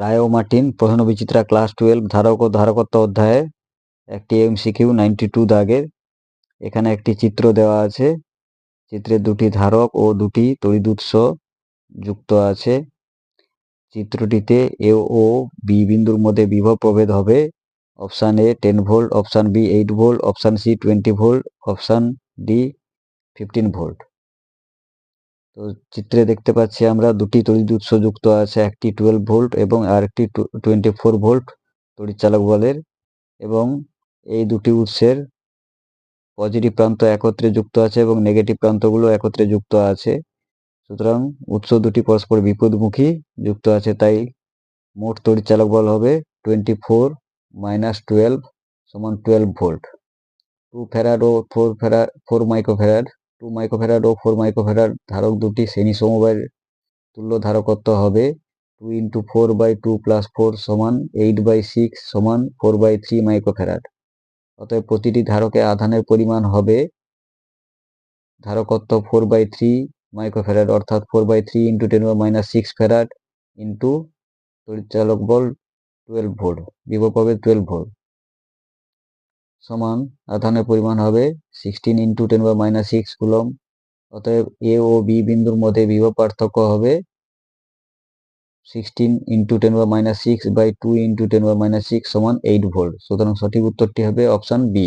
রায় ও Martin, প্রধান বিচিত্রা class twelve, ধারক ও ধারকত্ব অধ্যায়ে, একটি এমসিকিউ নাইনটি টু দাগের। এখানে একটি চিত্র দেওয়া আছে। চিত্রে দুটি ধারক ও দুটি তড়িৎ যুক্ত আছে। চিত্রটিতে এ ও বি বিন্দুর মধ্যে বিভব প্রভেদ হবে। Option A ten volt, option B eight volt, option C twenty volt, option D fifteen volt. তো চিত্রে দেখতে পাচ্ছি আমরা দুটি তড়িৎ উৎস যুক্ত আছে, একটি টুয়েলভ ভোল্ট এবং আরেকটি টোয়েন্টি ফোর ভোল্ট তড়িৎ চালক বলের এবং এই দুটি উৎসের পজিটিভ প্রান্ত একত্রে যুক্ত আছে এবং নেগেটিভ প্রান্তগুলো একত্রে যুক্ত আছে। সুতরাং উৎস দুটি পরস্পর বিপদমুখী যুক্ত আছে, তাই মোট তড়িৎ চালক বল হবে টোয়েন্টি ফোর মাইনাস টুয়েলভ সমান টুয়েলভ ভোল্ট টু ফেরাড ও four farad four microfarad two microfarad ও ফোর মাইক্রোফেরাড ধারক দুটি শ্রেণি সমবায়ের তুল্য ধারকত্ব হবে। Two into four by two plus four সমান এইট বাই সিক্স সমান ফোর বাই থ্রি মাইক্রোফেরাড অতএব প্রতিটি ধারকে আধানের পরিমাণ হবে ধারকত্ব ফোর বাই থ্রি মাইক্রোফেরাড অর্থাৎ four by three into ten minus six farad into তড়িৎচালক বল টুয়েলভ ভোল্ট বিভব পাবে টুয়েলভ ভোল্ট সমান, আধানের পরিমাণ হবে সিক্সটিন ইন্টু টেন বা মাইনাস সিক্স কুলম অতএব এ ও বি বিন্দুর মধ্যে বিভব পার্থক্য হবে সিক্সটিন ইন্টু টেন বা minus six by two into ten বা মাইনাস সিক্স সমান এইট ভোল্ট। সুতরাং সঠিক উত্তরটি হবে অপশান বি